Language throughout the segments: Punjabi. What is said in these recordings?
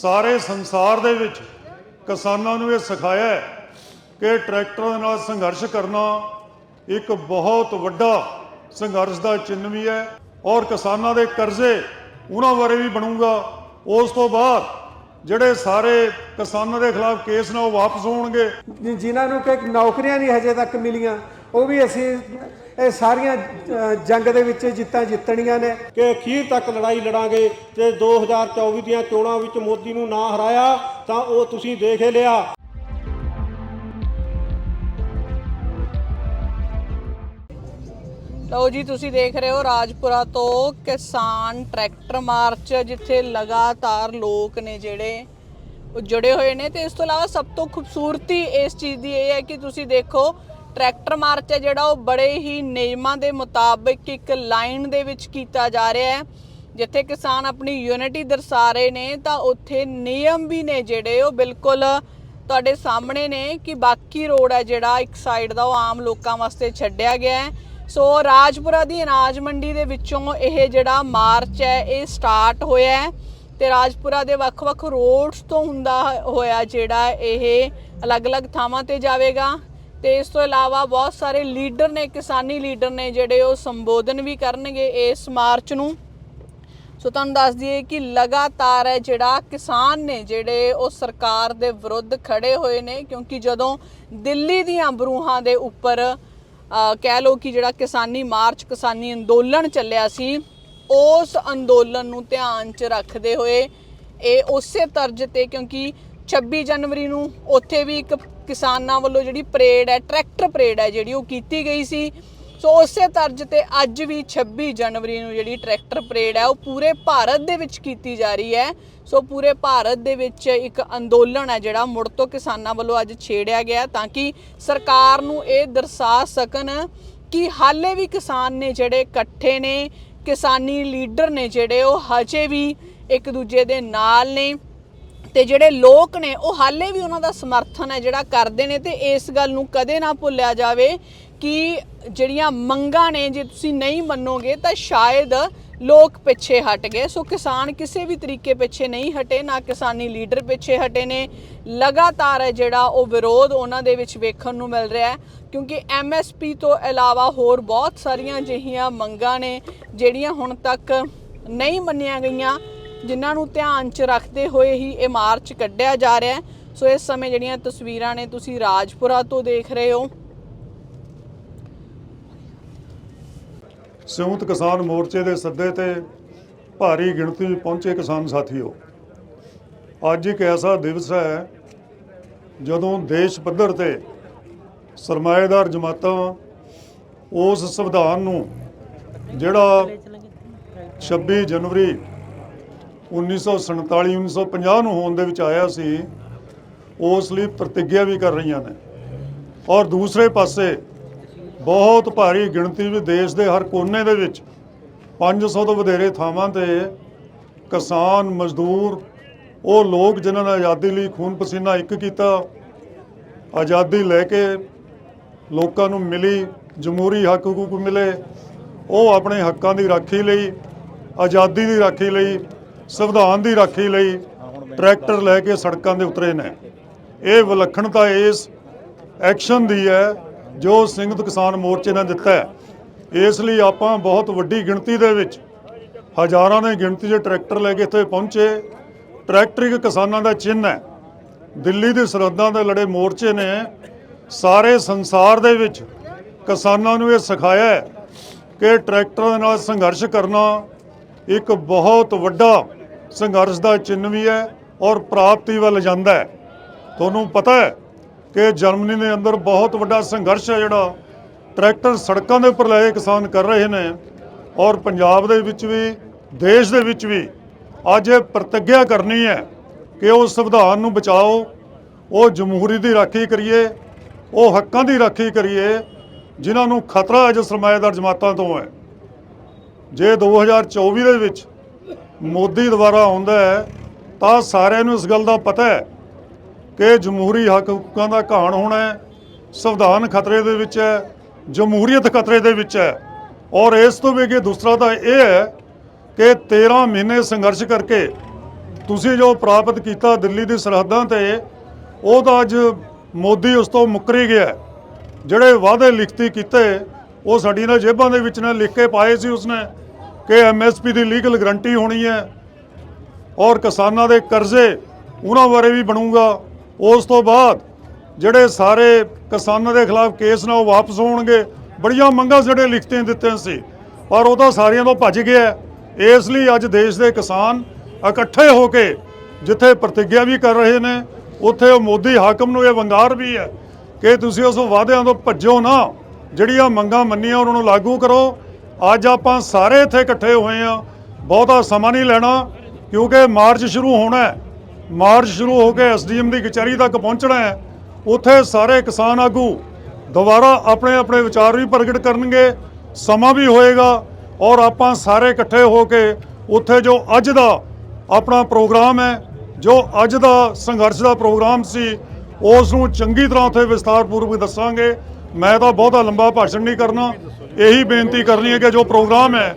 ਸਾਰੇ ਸੰਸਾਰ ਦੇ ਵਿੱਚ ਕਿਸਾਨਾਂ ਨੂੰ ਇਹ ਸਿਖਾਇਆ ਕਿ ਟਰੈਕਟਰਾਂ ਨਾਲ ਸੰਘਰਸ਼ ਕਰਨਾ ਇੱਕ ਬਹੁਤ ਵੱਡਾ ਸੰਘਰਸ਼ ਦਾ ਚਿੰਨ੍ਹ ਵੀ ਹੈ ਔਰ ਕਿਸਾਨਾਂ ਦੇ ਕਰਜ਼ੇ ਉਹਨਾਂ ਬਾਰੇ ਵੀ ਬਣੂਗਾ। ਉਸ ਤੋਂ ਬਾਅਦ ਜਿਹੜੇ ਸਾਰੇ ਕਿਸਾਨਾਂ ਦੇ ਖਿਲਾਫ ਕੇਸ ਨੇ ਉਹ ਵਾਪਸ ਹੋਣਗੇ। ਜਿਨ੍ਹਾਂ ਨੂੰ ਕਿ ਨੌਕਰੀਆਂ ਨਹੀਂ ਹਜੇ ਤੱਕ ਮਿਲੀਆਂ, ਉਹ ਵੀ ਅਸੀਂ ਇਹ ਸਾਰੀਆਂ ਜੰਗ ਦੇ ਵਿੱਚ ਜਿੱਤਾਂ ਜਿੱਤਣੀਆਂ ਨੇ। ਕਿ ਅਖੀਰ ਤੱਕ ਲੜਾਈ ਲੜਾਂਗੇ ਤੇ 2024 ਦੀਆਂ ਚੋਣਾਂ ਵਿੱਚ ਮੋਦੀ ਨੂੰ ਨਾ ਹਰਾਇਆ ਤਾਂ ਉਹ ਤੁਸੀਂ ਦੇਖ ਹੀ ਲਿਆ। ਲਓ ਜੀ ਤੁਸੀਂ ਦੇਖ ਰਹੇ ਹੋ ਰਾਜਪੁਰਾ ਤੋਂ ਕਿਸਾਨ ਟਰੈਕਟਰ ਮਾਰਚ ਜਿੱਥੇ ਲਗਾਤਾਰ ਲੋਕ ਨੇ ਜਿਹੜੇ ਉਹ ਜੁੜੇ ਹੋਏ ਨੇ। ਤੇ ਇਸ ਤੋਂ ਇਲਾਵਾ ਸਭ ਤੋਂ ਖੂਬਸੂਰਤੀ ਇਸ ਚੀਜ਼ ਦੀ ਇਹ ਹੈ ਕਿ ਤੁਸੀਂ ਦੇਖੋ ਟਰੈਕਟਰ ਮਾਰਚ ਹੈ, ਜਿਹੜਾ ਉਹ ਬੜੇ ਹੀ ਨਿਯਮਾਂ ਦੇ ਮੁਤਾਬਿਕ ਇੱਕ ਲਾਈਨ ਦੇ ਵਿੱਚ ਕੀਤਾ ਜਾ ਰਿਹਾ ਹੈ। ਜਿੱਥੇ ਕਿਸਾਨ ਆਪਣੀ ਯੂਨਿਟੀ ਦਰਸਾ ਰਹੇ ਨੇ, ਤਾਂ ਉੱਥੇ ਨਿਯਮ ਵੀ ਨੇ ਜਿਹੜੇ, ਉਹ ਬਿਲਕੁਲ ਤੁਹਾਡੇ ਸਾਹਮਣੇ ਨੇ ਕਿ ਬਾਕੀ ਰੋਡ ਹੈ ਜਿਹੜਾ, ਇੱਕ ਸਾਈਡ ਦਾ ਉਹ ਆਮ ਲੋਕਾਂ ਵਾਸਤੇ ਛੱਡਿਆ ਗਿਆ ਹੈ। ਸੋ ਰਾਜਪੁਰਾ ਦੀ ਅਨਾਜ ਮੰਡੀ ਦੇ ਵਿੱਚੋਂ ਇਹ ਜਿਹੜਾ ਮਾਰਚ ਹੈ, ਇਹ ਸਟਾਰਟ ਹੋਇਆ ਹੈ ਤੇ ਰਾਜਪੁਰਾ ਦੇ ਵੱਖ-ਵੱਖ ਰੋਡਸ ਤੋਂ ਹੁੰਦਾ ਹੋਇਆ ਜਿਹੜਾ, ਇਹ ਅਲੱਗ-ਅਲੱਗ ਥਾਵਾਂ ਤੇ ਜਾਵੇਗਾ। ਤੇ ਇਸ ਤੋਂ ਇਲਾਵਾ ਬਹੁਤ ਸਾਰੇ ਲੀਡਰ ਨੇ, ਕਿਸਾਨੀ ਲੀਡਰ ਨੇ ਜਿਹੜੇ ਉਹ ਸੰਬੋਧਨ ਵੀ ਕਰਨਗੇ ਇਸ ਮਾਰਚ ਨੂੰ। ਸੋ ਤੁਹਾਨੂੰ ਦੱਸ ਦਈਏ ਕਿ ਲਗਾਤਾਰ ਹੈ ਜਿਹੜਾ ਕਿਸਾਨ ਨੇ, ਜਿਹੜੇ ਉਹ ਸਰਕਾਰ ਦੇ ਵਿਰੁੱਧ ਖੜੇ ਹੋਏ ਨੇ, ਕਿਉਂਕਿ ਜਦੋਂ ਦਿੱਲੀ ਦੀਆਂ ਬਰੂਹਾਂ ਦੇ ਉੱਪਰ ਕਹਿ ਲਓ ਕਿ ਜਿਹੜਾ ਕਿਸਾਨੀ ਮਾਰਚ, ਕਿਸਾਨੀ ਅੰਦੋਲਨ ਚੱਲਿਆ ਸੀ, ਉਸ ਅੰਦੋਲਨ ਨੂੰ ਧਿਆਨ 'ਚ ਰੱਖਦੇ ਹੋਏ, ਇਹ ਉਸੇ ਤਰਜ ਤੇ ਕਿਉਂਕਿ 26 ਜਨਵਰੀ ਨੂੰ ਉੱਥੇ ਵੀ ਇੱਕ ਕਿਸਾਨਾਂ ਵੱਲੋਂ ਜਿਹੜੀ ਪਰੇਡ ਹੈ, ਟਰੈਕਟਰ ਪਰੇਡ ਹੈ ਜਿਹੜੀ ਉਹ ਕੀਤੀ ਗਈ ਸੀ। ਸੋ ਉਸੇ ਤਰਜ ਤੇ ਅੱਜ ਵੀ 26 ਜਨਵਰੀ ਨੂੰ ਜਿਹੜੀ ਟਰੈਕਟਰ ਪਰੇਡ ਹੈ, ਉਹ ਪੂਰੇ ਭਾਰਤ ਦੇ ਵਿੱਚ ਕੀਤੀ ਜਾ ਰਹੀ ਹੈ। ਸੋ ਪੂਰੇ ਭਾਰਤ ਦੇ ਵਿੱਚ ਇੱਕ ਅੰਦੋਲਨ ਹੈ ਜਿਹੜਾ ਮੁੜ ਤੋਂ ਕਿਸਾਨਾਂ ਵੱਲੋਂ ਅੱਜ ਛੇੜਿਆ ਗਿਆ ਤਾਂ ਕਿ ਸਰਕਾਰ ਨੂੰ ਇਹ ਦਰਸਾ ਸਕਣ ਕਿ ਹਾਲੇ ਵੀ ਕਿਸਾਨ ਨੇ ਜਿਹੜੇ ਇਕੱਠੇ ਨੇ, ਕਿਸਾਨੀ ਲੀਡਰ ਨੇ ਜਿਹੜੇ, ਉਹ ਹਜੇ ਵੀ ਇੱਕ ਦੂਜੇ ਦੇ ਨਾਲ ਨੇ। ਤੇ ਜਿਹੜੇ ਲੋਕ ਨੇ, ਉਹ ਹਾਲੇ ਵੀ ਉਹਨਾਂ ਦਾ ਸਮਰਥਨ ਹੈ ਜਿਹੜਾ ਕਰਦੇ ਨੇ ਤੇ ਇਸ ਗੱਲ ਨੂੰ ਕਦੇ ਨਾ ਭੁੱਲਿਆ ਜਾਵੇ ਕਿ ਜਿਹੜੀਆਂ ਮੰਗਾਂ ਨੇ ਜੇ ਤੁਸੀਂ ਨਹੀਂ ਮੰਨੋਗੇ ਤਾਂ ਸ਼ਾਇਦ ਲੋਕ ਪਿੱਛੇ ਹਟ ਗਏ। ਸੋ ਕਿਸਾਨ ਕਿਸੇ ਵੀ ਤਰੀਕੇ ਪਿੱਛੇ ਨਹੀਂ ਹਟੇ, ਨਾ ਕਿਸਾਨੀ ਲੀਡਰ ਪਿੱਛੇ ਹਟੇ ਨੇ। ਲਗਾਤਾਰ ਹੈ ਜਿਹੜਾ ਉਹ ਵਿਰੋਧ ਉਹਨਾਂ ਦੇ ਵਿੱਚ ਵੇਖਣ ਨੂੰ ਮਿਲ ਰਿਹਾ ਹੈ, ਕਿਉਂਕਿ ਐਮਐਸਪੀ ਤੋਂ ਇਲਾਵਾ ਹੋਰ ਬਹੁਤ ਸਾਰੀਆਂ ਅਜਿਹੀਆਂ ਮੰਗਾਂ ਨੇ ਜਿਹੜੀਆਂ ਹੁਣ ਤੱਕ ਨਹੀਂ ਮੰਨੀਆਂ ਗਈਆਂ। ਜਿਨ੍ਹਾਂ ਨੂੰ ਧਿਆਨ 'ਚ ਰੱਖਦੇ ਹੋਏ ਹੀ ਇਹ ਮਾਰਚ ਕੱਢਿਆ ਜਾ ਰਿਹਾ ਹੈ। ਸੋ ਇਸ ਸਮੇਂ ਜਿਹੜੀਆਂ ਤਸਵੀਰਾਂ ਨੇ, ਤੁਸੀਂ ਰਾਜਪੁਰਾ ਤੋਂ ਦੇਖ ਰਹੇ ਹੋ। ਸੰਯੁਕਤ ਕਿਸਾਨ ਮੋਰਚੇ ਦੇ ਸੱਦੇ ਤੇ ਭਾਰੀ ਗਿਣਤੀ ਵਿੱਚ ਪਹੁੰਚੇ ਕਿਸਾਨ ਸਾਥੀਓ, ਅੱਜ ਇੱਕ ਐਸਾ ਦਿਵਸ ਹੈ ਜਦੋਂ ਦੇਸ਼ ਪੱਧਰ ਤੇ ਸਰਮਾਏਦਾਰ ਜਮਾਤਾਂ ਉਸ ਸੰਵਿਧਾਨ ਨੂੰ, ਜਿਹੜਾ 26 ਜਨਵਰੀ 1947 1950 ਨੂੰ ਹੋਣ ਦੇ ਵਿੱਚ ਆਇਆ ਸੀ, ਉਸ ਲਈ ਪ੍ਰਤੀਗਿਆ ਵੀ ਕਰ ਰਹੀਆਂ ਨੇ। ਔਰ ਦੂਸਰੇ ਪਾਸੇ ਬਹੁਤ ਭਾਰੀ ਗਿਣਤੀ ਵਿੱਚ ਦੇਸ਼ ਦੇ ਹਰ ਕੋਨੇ ਦੇ ਵਿੱਚ 500 ਤੋਂ ਵਧੇਰੇ ਥਾਵਾਂ ਤੇ ਕਿਸਾਨ, ਮਜ਼ਦੂਰ, ਉਹ ਲੋਕ ਜਿਨ੍ਹਾਂ ਨੇ ਆਜ਼ਾਦੀ ਲਈ ਖੂਨ ਪਸੀਨਾ ਇੱਕ ਕੀਤਾ, ਆਜ਼ਾਦੀ ਲੈ ਕੇ ਲੋਕਾਂ ਨੂੰ ਮਿਲੀ, ਜਮਹੂਰੀ ਹੱਕ ਹਕੂਕ ਮਿਲੇ, ਉਹ ਆਪਣੇ ਹੱਕਾਂ ਦੀ ਰਾਖੀ ਲਈ, ਆਜ਼ਾਦੀ ਦੀ ਰਾਖੀ ਲਈ ਸੰਵਿਧਾਨ ਦੀ ਰਾਖੀ ਲਈ ਟਰੈਕਟਰ ਲੈ ਕੇ ਸੜਕਾਂ ਦੇ ਉਤਰੇ ਨੇ। ਇਹ ਵਿਲੱਖਣਤਾ ਇਸ ਐਕਸ਼ਨ ਦੀ ਹੈ ਜੋ ਸੰਯੁਕਤ ਕਿਸਾਨ ਮੋਰਚੇ ਨੇ ਦਿੱਤਾ ਹੈ। ਇਸ ਲਈ ਆਪਾਂ ਬਹੁਤ ਵੱਡੀ ਗਿਣਤੀ ਦੇ ਵਿੱਚ ਹਜ਼ਾਰਾਂ ਦੀ ਗਿਣਤੀ 'ਚ ਟਰੈਕਟਰ ਲੈ ਕੇ ਇੱਥੇ ਪਹੁੰਚੇ। ਟਰੈਕਟਰ ਇੱਕ ਕਿਸਾਨਾਂ ਦਾ ਚਿੰਨ੍ਹ ਹੈ। ਦਿੱਲੀ ਦੀ ਸਰਹੱਦਾਂ ਦੇ ਲੜੇ ਮੋਰਚੇ ਨੇ ਸਾਰੇ ਸੰਸਾਰ ਦੇ ਵਿੱਚ ਕਿਸਾਨਾਂ ਨੂੰ ਇਹ ਸਿਖਾਇਆ ਕਿ ਟਰੈਕਟਰਾਂ ਨਾਲ ਸੰਘਰਸ਼ ਕਰਨਾ ਇੱਕ ਬਹੁਤ ਵੱਡਾ ਸੰਘਰਸ਼ ਦਾ ਚਿੰਨ੍ਹ ਵੀ ਹੈ ਔਰ ਪ੍ਰਾਪਤੀ ਵੱਲ ਜਾਂਦਾ ਹੈ। ਤੁਹਾਨੂੰ ਪਤਾ ਹੈ ਕਿ ਜਰਮਨੀ ਦੇ ਅੰਦਰ ਬਹੁਤ ਵੱਡਾ ਸੰਘਰਸ਼ ਹੈ ਜਿਹੜਾ। ਟਰੈਕਟਰ ਸੜਕਾਂ ਦੇ ਉੱਪਰ ਲੈ ਕਿਸਾਨ ਕਰ ਰਹੇ ਨੇ ਔਰ ਪੰਜਾਬ ਦੇ ਵਿੱਚ ਵੀ, ਦੇਸ਼ ਦੇ ਵਿੱਚ ਵੀ ਅੱਜ ਇਹ ਪ੍ਰਤੀਗਿਆ ਕਰਨੀ ਹੈ ਕਿ ਉਹ ਸੰਵਿਧਾਨ ਨੂੰ ਬਚਾਓ, ਉਹ ਜਮਹੂਰੀ ਦੀ ਰਾਖੀ ਕਰੀਏ, ਉਹ ਹੱਕਾਂ ਦੀ ਰਾਖੀ ਕਰੀਏ, ਜਿਨ੍ਹਾਂ ਨੂੰ ਖਤਰਾ ਅੱਜ ਸਰਮਾਏਦਾਰ ਜਮਾਤਾਂ ਤੋਂ ਹੈ। ਜੇ 2024 ਦੇ ਵਿੱਚ ਮੋਦੀ ਦੁਆਰਾ ਆਉਂਦਾ ਹੈ, ਤਾਂ ਸਾਰਿਆਂ ਨੂੰ ਇਸ ਗੱਲ ਦਾ ਪਤਾ ਹੈ ਕਿ ਜਮਹੂਰੀ ਹੱਕ ਹਕੂਕਾਂ ਦਾ ਘਾਣ ਹੋਣਾ ਹੈ, ਸੰਵਿਧਾਨ ਖਤਰੇ ਦੇ ਵਿੱਚ ਹੈ, ਜਮਹੂਰੀਅਤ ਖਤਰੇ ਦੇ ਵਿੱਚ ਹੈ। ਔਰ ਇਸ ਤੋਂ ਵੀ ਅੱਗੇ ਦੂਸਰਾ ਤਾਂ ਇਹ ਹੈ ਕਿ 13 ਮਹੀਨੇ ਸੰਘਰਸ਼ ਕਰਕੇ ਤੁਸੀਂ ਜੋ ਪ੍ਰਾਪਤ ਕੀਤਾ ਦਿੱਲੀ ਦੀ ਸਰਹੱਦਾਂ ਤੇ, ਉਹ ਤਾਂ ਅੱਜ ਮੋਦੀ ਉਸ ਤੋਂ ਮੁੱਕਰੀ ਗਿਆ ਜਿਹੜੇ ਵਾਅਦੇ ਲਿਖਤੀ ਕੀਤੇ, ਉਹ ਸਾਡੀਆਂ ਜੇਬਾਂ ਦੇ ਵਿੱਚ ਨੇ, ਲਿਖ ਕੇ ਪਾਏ ਸੀ ਉਸਨੇ। ਕਿ ਐਮਐਸਪੀ ਦੀ ਲੀਗਲ ਗਰੰਟੀ ਹੋਣੀ ਹੈ ਔਰ ਕਿਸਾਨਾਂ ਦੇ ਕਰਜ਼ੇ ਉਹਨਾਂ ਬਾਰੇ ਵੀ ਬਣੂਗਾ। ਉਸ ਤੋਂ ਬਾਅਦ ਜਿਹੜੇ ਸਾਰੇ ਕਿਸਾਨਾਂ ਦੇ ਖਿਲਾਫ ਕੇਸ ਨੇ ਉਹ ਵਾਪਸ ਹੋਣਗੇ। ਬੜੀਆਂ ਮੰਗਾਂ ਜਿਹੜੇ ਲਿਖਤੇ ਦਿੱਤੇ ਸੀ। ਪਰ ਉਹ ਤਾਂ ਸਾਰਿਆਂ ਤੋਂ ਭੱਜ ਗਿਆ। ਇਸ ਲਈ ਅੱਜ ਦੇਸ਼ ਦੇ ਕਿਸਾਨ ਇਕੱਠੇ ਹੋ ਕੇ ਜਿੱਥੇ ਪ੍ਰਤੀਗਿਆ ਵੀ ਕਰ ਰਹੇ ਨੇ, ਉੱਥੇ ਉਹ ਮੋਦੀ ਹਾਕਮ ਨੂੰ ਇਹ ਵੰਗਾਰ ਵੀ ਹੈ ਕਿ ਤੁਸੀਂ ਉਸ ਵਾਅਦਿਆਂ ਤੋਂ ਭੱਜੋ ਨਾ। ਜਿਹੜੀਆਂ ਮੰਗਾਂ ਮੰਨੀਆਂ, ਉਹਨਾਂ ਨੂੰ ਲਾਗੂ ਕਰੋ। ਅੱਜ ਆਪਾਂ ਸਾਰੇ ਇੱਥੇ ਇਕੱਠੇ ਹੋਏ ਆ ਬਹੁਤਾ ਸਮਾਂ ਨਹੀਂ ਲੈਣਾ, ਕਿਉਂਕਿ ਮਾਰਚ ਸ਼ੁਰੂ ਹੋਣਾ ਹੈ। ਮਾਰਚ ਸ਼ੁਰੂ ਹੋ ਕੇ ਐਸਡੀਐਮ ਦੀ ਕਚਹਿਰੀ ਤੱਕ ਪਹੁੰਚਣਾ ਹੈ। ਉੱਥੇ ਸਾਰੇ ਕਿਸਾਨ ਆਗੂ ਦੁਬਾਰਾ ਆਪਣੇ ਆਪਣੇ ਵਿਚਾਰ ਵੀ ਪ੍ਰਗਟ ਕਰਨਗੇ। ਸਮਾਂ ਵੀ ਹੋਏਗਾ ਔਰ ਆਪਾਂ ਸਾਰੇ ਇਕੱਠੇ ਹੋ ਕੇ ਉੱਥੇ ਜੋ ਅੱਜ ਦਾ ਆਪਣਾ ਪ੍ਰੋਗਰਾਮ ਹੈ, ਜੋ ਅੱਜ ਦਾ ਸੰਘਰਸ਼ ਦਾ ਪ੍ਰੋਗਰਾਮ ਸੀ, ਉਸ ਨੂੰ ਚੰਗੀ ਤਰ੍ਹਾਂ ਉੱਥੇ ਵਿਸਤਾਰਪੂਰਵਕ ਦੱਸਾਂਗੇ। ਮੈਂ ਤਾਂ ਬਹੁਤਾ ਲੰਬਾ ਭਾਸ਼ਣ ਨਹੀਂ ਕਰਨਾ। ਇਹੀ ਬੇਨਤੀ ਕਰਨੀ ਹੈ ਕਿ ਜੋ ਪ੍ਰੋਗਰਾਮ ਹੈ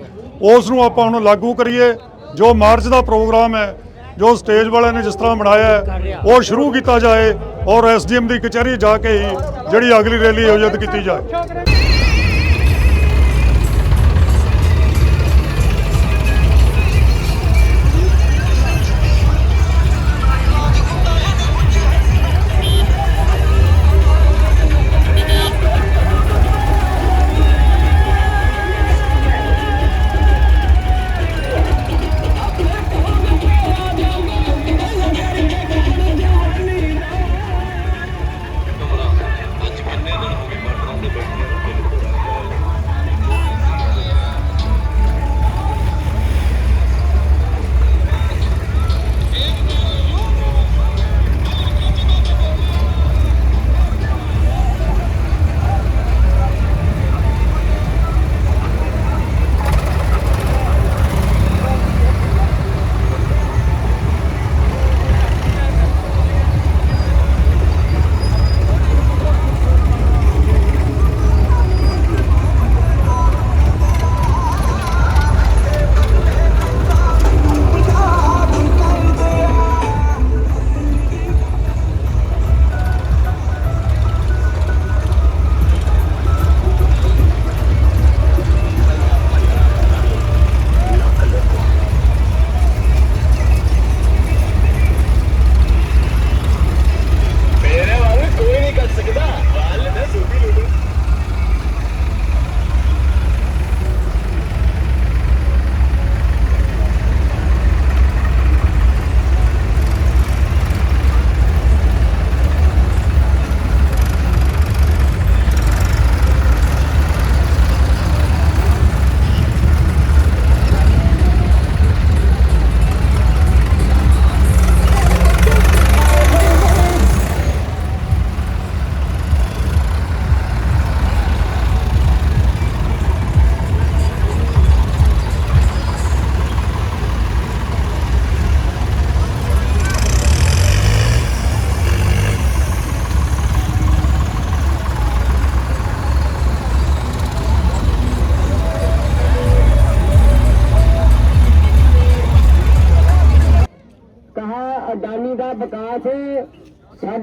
ਉਸ ਨੂੰ ਆਪਾਂ ਹੁਣ ਲਾਗੂ ਕਰੀਏ। ਜੋ ਮਾਰਚ ਦਾ ਪ੍ਰੋਗਰਾਮ ਹੈ, ਜੋ ਸਟੇਜ ਵਾਲਿਆਂ ਨੇ ਜਿਸ ਤਰ੍ਹਾਂ ਬਣਾਇਆ ਉਹ ਸ਼ੁਰੂ ਕੀਤਾ ਜਾਏ ਔਰ ਐਸਡੀਐਮ ਦੀ ਕਚਹਿਰੀ ਜਾ ਕੇ ਹੀ ਜਿਹੜੀ ਅਗਲੀ ਰੈਲੀ ਆਯੋਜਿਤ ਕੀਤੀ ਜਾਏ।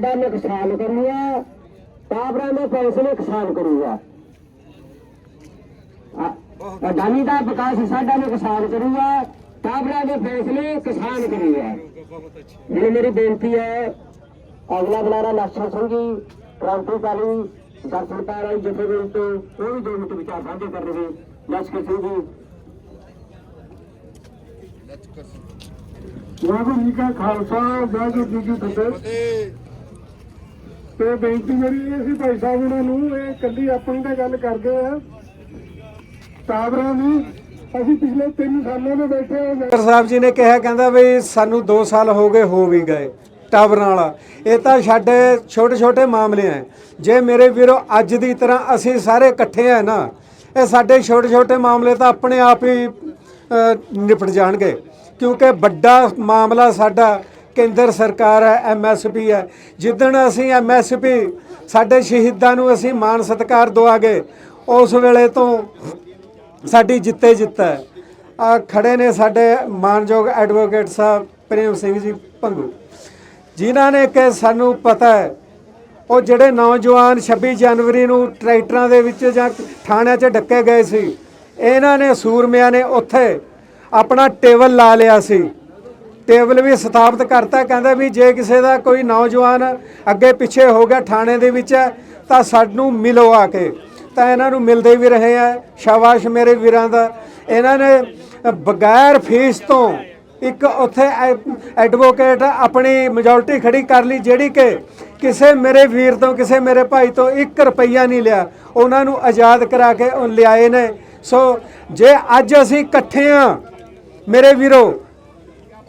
ਸਾਡਾ ਨੁਕਸਾਨ ਕਰੂਗਾ ਕਾਬਰਾਂ ਦੇ ਪੈਸੇ ਨੁਕਸਾਨ ਕਰੂਗਾ। ਅਡਾਨੀ ਦਾ ਵਿਕਾਸ ਸਾਡਾ ਨੁਕਸਾਨ ਕਰੂਗਾ ਕਾਬਰਾਂ ਦੇ ਫੈਸਲੇ ਕਿਸਾਨ ਕਰੂਗਾ। ਜਿਹੜੀ ਮੇਰੀ ਬੇਨਤੀ ਹੈ ਅਗਲਾ ਬਲਾਰਾ ਲਾਸ਼ਾ ਸਿੰਘ ਜੀ ਕ੍ਰਾਂਤੀਕਾਰੀ ਦਰਸ਼ਨ ਪਾਰ ਵਾਲੀ ਜਥੇਬੰਦੀ ਉਹ ਵੀ ਦੋ ਮਿੰਟ ਵਿਚਾਰ ਸਾਂਝੇ ਕਰਨਗੇ ਲਸ਼ਕਰ ਸਿੰਘ। ਜੀ ਵਾਹਿਗੁਰੂ ਜੀ ਕਾ ਖਾਲਸਾ ਵਾਹਿਗੁਰੂ ਜੀ ਕੀ ਫਤਿਹ। ਤੇ ਬੇਨਤੀ ਮੇਰੀ ਇਹ ਸੀ ਭਾਈ ਸਾਹਿਬ ਉਹਨਾਂ ਨੂੰ, ਇਹ ਕੱਲੀ ਆਪਣੀ ਤਾਂ ਗੱਲ ਕਰਦੇ ਆ। ਟਾਵਰਾਂ ਦੀ, ਅਸੀਂ ਪਿਛਲੇ 3 ਸਾਲਾਂ ਤੋਂ ਬੈਠੇ ਹਾਂ ਡਾਕਟਰ ਸਾਹਿਬ ਜੀ ਨੇ ਕਿਹਾ, ਕਹਿੰਦਾ ਵੀ ਸਾਨੂੰ 2 ਸਾਲ ਹੋ ਗਏ ਹੋ ਵੀ ਗਏ ਟਾਵਰਾਂ ਵਾਲਾ। ਇਹ ਤਾਂ ਸਾਡੇ ਛੋਟੇ ਛੋਟੇ ਮਾਮਲੇ ਆ। ਜੇ ਮੇਰੇ ਵੀਰੋ ਅੱਜ ਦੀ ਤਰ੍ਹਾਂ ਅਸੀਂ ਸਾਰੇ ਇਕੱਠੇ ਆ ਨਾ, ਇਹ ਸਾਡੇ ਛੋਟੇ ਛੋਟੇ ਮਾਮਲੇ ਤਾਂ ਆਪਣੇ ਆਪ ਹੀ ਨਿਪਟ ਜਾਣਗੇ। ਕਿਉਂਕਿ ਵੱਡਾ ਮਾਮਲਾ ਸਾਡਾ ਕੇਂਦਰ ਸਰਕਾਰ ਹੈ ਐਮਐਸਪੀ ਹੈ। ਜਿੱਦਣ ਅਸੀਂ ਐਮਐਸਪੀ ਸਾਡੇ ਸ਼ਹੀਦਾਂ ਨੂੰ ਅਸੀਂ ਮਾਣ ਸਤਿਕਾਰ ਦਵਾਗੇ, ਉਸ ਵੇਲੇ ਤੋਂ ਸਾਡੀ ਜਿੱਤੇ ਜਿੱਤ ਹੈ। ਆ ਖੜੇ ਨੇ ਸਾਡੇ ਮਾਨਯੋਗ ਐਡਵੋਕੇਟ ਸਾਹਿਬ ਪ੍ਰੇਮ ਸਿੰਘ ਜੀ ਭੰਗੂ ਜਿਨ੍ਹਾਂ ਨੇ ਕਿ ਸਾਨੂੰ ਪਤਾ ਹੈ, ਉਹ ਜਿਹੜੇ ਨੌਜਵਾਨ 26 ਜਨਵਰੀ ਨੂੰ ਟਰੈਕਟਰਾਂ ਦੇ ਵਿੱਚ ਜਾਂ ਥਾਣਿਆਂ 'ਚ ਡੱਕੇ ਗਏ ਸੀ, ਇਹਨਾਂ ਨੇ ਸੂਰਮਿਆਂ ਨੇ ਉੱਥੇ ਆਪਣਾ ਟੇਬਲ ਲਾ ਲਿਆ ਸੀ। ਟੇਬਲ ਵੀ ਸਥਾਪਿਤ ਕਰਤਾ, ਕਹਿੰਦਾ ਵੀ ਜੇ ਕਿਸੇ ਦਾ ਕੋਈ ਨੌਜਵਾਨ ਅੱਗੇ ਪਿੱਛੇ ਹੋ ਗਿਆ ਥਾਣੇ ਦੇ ਵਿੱਚ, ਤਾਂ ਸਾਨੂੰ ਮਿਲੋ ਆ ਕੇ। ਤਾਂ ਇਹਨਾਂ ਨੂੰ ਮਿਲਦੇ ਵੀ ਰਹੇ ਆ, ਸ਼ਾਬਾਸ਼ ਮੇਰੇ ਵੀਰਾਂ ਦਾ। ਇਹਨਾਂ ਨੇ ਬਗੈਰ ਫੀਸ ਤੋਂ ਇੱਕ ਉੱਥੇ ਐਡਵੋਕੇਟ ਆਪਣੀ ਮੈਜੋਰਟੀ ਖੜੀ ਕਰ ਲਈ, ਜਿਹੜੀ ਕਿ ਕਿਸੇ ਮੇਰੇ ਵੀਰ ਤੋਂ, ਕਿਸੇ ਮੇਰੇ ਭਾਈ ਤੋਂ 1 ਰੁਪਈਆ ਨਹੀਂ ਲਿਆ। ਉਹਨਾਂ ਨੂੰ ਆਜ਼ਾਦ ਕਰਾ ਕੇ ਉਹ ਲਿਆਏ ਨੇ। ਸੋ ਜੇ ਅੱਜ ਅਸੀਂ ਇਕੱਠੇ ਆ, ਮੇਰੇ ਵੀਰੋ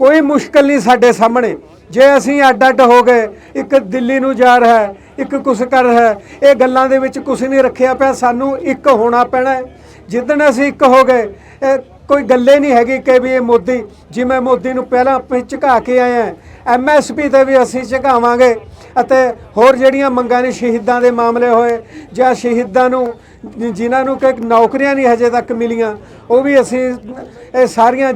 ਕੋਈ ਮੁਸ਼ਕਲ ਨਹੀਂ ਸਾਡੇ ਸਾਹਮਣੇ। ਜੇ ਅਸੀਂ ਅੱਡ ਅੱਡ ਹੋ ਗਏ, ਇੱਕ ਦਿੱਲੀ ਨੂੰ ਜਾ ਰਿਹਾ ਹੈ, ਇੱਕ ਕੁਛ ਕਰ ਰਿਹਾ ਹੈ, ਇਹ ਗੱਲਾਂ ਦੇ ਵਿੱਚ ਕੁਛ ਨਹੀਂ ਰੱਖਿਆ ਪਿਆ, ਸਾਨੂੰ ਇੱਕ ਹੋਣਾ ਪੈਣਾ ਹੈ। ਜਿੱਦਣ ਅਸੀਂ ਇੱਕ ਹੋ ਗਏ, ਇਹ ਕੋਈ ਗੱਲੇ ਨਹੀਂ ਹੈਗੀ ਕਿ ਵੀ ਇਹ ਮੋਦੀ, ਜਿਵੇਂ ਮੋਦੀ ਨੂੰ ਪਹਿਲਾਂ ਆਪਾਂ ਝੁਕਾ ਕੇ ਆਏ ਆ ਐਮਐਸਪੀ ਤੇ ਵੀ ਅਸੀਂ ਝੁਕਾਵਾਂਗੇ। ਅਤੇ ਹੋਰ ਜਿਹੜੀਆਂ ਮੰਗਾਂ ਨੇ, ਸ਼ਹੀਦਾਂ ਦੇ ਮਾਮਲੇ ਹੋਏ ਜਾਂ ਸ਼ਹੀਦਾਂ ਨੂੰ, ਜਿਨ੍ਹਾਂ ਨੂੰ ਕਿ ਨੌਕਰੀਆਂ ਨਹੀਂ ਹਜੇ ਤੱਕ ਮਿਲੀਆਂ, ਉਹ ਵੀ ਅਸੀਂ ਇਹ ਸਾਰੀਆਂ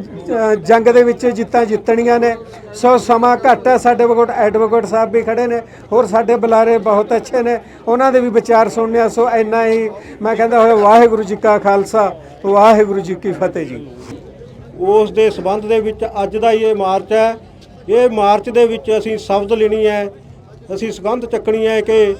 ਜੰਗ ਦੇ ਵਿੱਚ ਜਿੱਤਾਂ ਜਿੱਤਣੀਆਂ ਨੇ। ਸੋ ਸਮਾਂ ਘੱਟ ਹੈ, ਸਾਡੇ ਕੋਲ ਐਡਵੋਕੇਟ ਸਾਹਿਬ ਵੀ ਖੜੇ ਨੇ, ਹੋਰ ਸਾਡੇ ਬੁਲਾਰੇ ਬਹੁਤ ਅੱਛੇ ਨੇ, ਉਹਨਾਂ ਦੇ ਵੀ ਵਿਚਾਰ ਸੁਣਨੇ ਆ, ਸੋ ਇੰਨਾ ਹੀ ਮੈਂ ਕਹਿੰਦਾ ਹੋਇਆ, ਵਾਹਿਗੁਰੂ ਜੀ ਕਾ ਖਾਲਸਾ, ਵਾਹਿਗੁਰੂ ਜੀ ਕੀ ਫਤਿਹ ਜੀ। ਉਸ ਦੇ ਸਬੰਧ ਦੇ ਵਿੱਚ ਅੱਜ ਦਾ ਇਹ ਮਾਰਚ ਹੈ। ਇਹ ਮਾਰਚ ਦੇ ਵਿੱਚ ਅਸੀਂ ਸ਼ਬਦ ਲੈਣੀ ਹੈ ਅਸੀਂ ਸੁਗੰਧ ਚੱਕਣੀ ਹੈ ਕਿ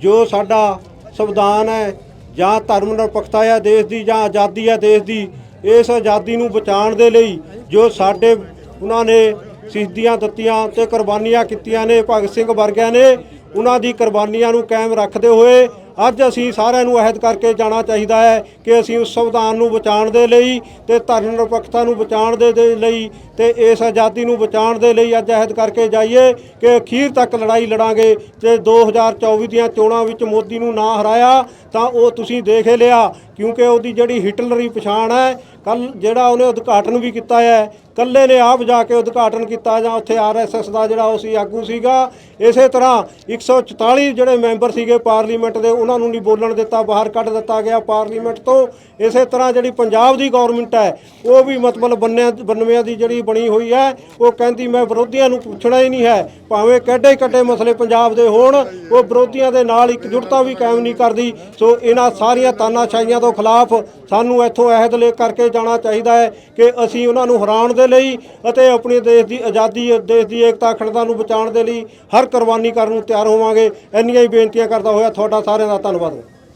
ਜੋ ਸਾਡਾ ਸੰਵਿਧਾਨ ਹੈ ਜਾਂ ਧਰਮ ਨਿਰਪੱਖਤਾ ਹੈ ਦੇਸ਼ ਦੀ ਜਾਂ ਆਜ਼ਾਦੀ ਹੈ ਦੇਸ਼ ਦੀ, ਇਸ ਆਜ਼ਾਦੀ ਨੂੰ ਬਚਾਉਣ ਦੇ ਲਈ ਜੋ ਸਾਡੇ ਉਹਨਾਂ ਨੇ ਸ਼ਹੀਦੀਆਂ ਦਿੱਤੀਆਂ ਤੇ ਕੁਰਬਾਨੀਆਂ ਕੀਤੀਆਂ ਨੇ, ਭਗਤ ਸਿੰਘ ਵਰਗਿਆਂ ਨੇ, ਉਹਨਾਂ ਦੀ ਕੁਰਬਾਨੀਆਂ ਨੂੰ ਕਾਇਮ ਰੱਖਦੇ ਹੋਏ ਅੱਜ ਅਸੀਂ ਸਾਰਿਆਂ ਨੂੰ ਅਹਿਦ ਕਰਕੇ ਜਾਣਾ ਚਾਹੀਦਾ ਹੈ ਕਿ ਅਸੀਂ ਉਸ ਸੰਵਿਧਾਨ ਨੂੰ ਬਚਾਉਣ ਦੇ ਲਈ ਤੇ ਧਰਮ ਨਿਰਪੱਖਤਾ ਨੂੰ ਬਚਾਉਣ ਦੇ ਦੇ ਲਈ ਤੇ ਇਸ ਆਜ਼ਾਦੀ ਨੂੰ ਬਚਾਉਣ ਦੇ ਲਈ ਅੱਜ ਅਹਿਦ ਕਰਕੇ ਜਾਈਏ ਕਿ ਅਖੀਰ ਤੱਕ ਲੜਾਈ ਲੜਾਂਗੇ। ਤੇ 2024 ਦੀਆਂ ਚੋਣਾਂ ਵਿੱਚ ਮੋਦੀ ਨੂੰ ਨਾ ਹਰਾਇਆ, ਤਾਂ ਉਹ ਤੁਸੀਂ ਦੇਖ ਲਿਆ ਕਿਉਂਕਿ ਉਹਦੀ ਜਿਹੜੀ ਹਿਟਲਰੀ ਪਛਾਣ ਹੈ, ਕੱਲ ਜਿਹੜਾ ਉਹਨੇ ਉਦਘਾਟਨ ਵੀ ਕੀਤਾ ਹੈ, ਕੱਲੇ ਨੇ ਆਪ ਜਾ ਕੇ ਉਦਘਾਟਨ ਕੀਤਾ ਜਾਂ ਉੱਥੇ ਆਰਐਸਐਸ ਦਾ ਜਿਹੜਾ ਉਹ ਸੀ ਆਗੂ ਸੀਗਾ, ਇਸੇ ਤਰ੍ਹਾਂ 144 ਜਿਹੜੇ ਮੈਂਬਰ ਸੀਗੇ ਪਾਰਲੀਮੈਂਟ ਦੇ, ਉਹਨਾਂ ਨੂੰ ਨਹੀਂ ਬੋਲਣ ਦਿੱਤਾ, ਬਾਹਰ ਕੱਢ ਦਿੱਤਾ ਗਿਆ ਪਾਰਲੀਮੈਂਟ ਤੋਂ। ਇਸੇ ਤਰ੍ਹਾਂ ਜਿਹੜੀ ਪੰਜਾਬ ਦੀ ਗਵਰਨਮੈਂਟ ਹੈ, ਉਹ ਵੀ ਮਤਲਬ ਬੰਨਿਆਂ, ਬੰਨਵਿਆਂ ਦੀ ਜਿਹੜੀ ਬਣੀ ਹੋਈ ਹੈ, ਉਹ ਕਹਿੰਦੀ ਮੈਂ ਵਿਰੋਧੀਆਂ ਨੂੰ ਪੁੱਛਣਾ ਹੀ ਨਹੀਂ ਹੈ, ਭਾਵੇਂ ਕਿੱਡੇ ਕਿੱਡੇ ਮਸਲੇ ਪੰਜਾਬ ਦੇ ਹੋਣ, ਉਹ ਵਿਰੋਧੀਆਂ ਦੇ ਨਾਲ ਇਕਜੁੱਟਤਾ ਵੀ ਕਾਇਮ ਨਹੀਂ ਕਰਦੀ। ਸੋ ਇਹਨਾਂ ਸਾਰੀਆਂ ਤਾਨਾਸ਼ਾਹੀਆਂ ਤੋਂ ਖਿਲਾਫ ਸਾਨੂੰ ਇੱਥੋਂ ਅਹਿਦ ਲੈ ਕਰਕੇ ਜਾਣਾ ਚਾਹੀਦਾ ਹੈ ਕਿ ਅਸੀਂ ਉਹਨਾਂ ਨੂੰ ਹਰਾਉਣ ਦੇ ਲਈ ਅਤੇ ਆਪਣੇ ਦੇਸ਼ ਦੀ ਆਜ਼ਾਦੀ, ਦੇਸ਼ ਦੀ ਏਕਤਾ, ਅਖੰਡਤਾ ਨੂੰ ਬਚਾਉਣ ਦੇ ਲਈ ਹਰ ਕੁਰਬਾਨੀ ਕਰਨ ਨੂੰ ਤਿਆਰ ਹੋਵਾਂਗੇ। ਇੰਨੀਆਂ ਹੀ ਬੇਨਤੀਆਂ ਕਰਦਾ ਹੋਇਆ ਤੁਹਾਡਾ ਸਾਰਿਆਂ ਦਾ ਧੰਨਵਾਦ।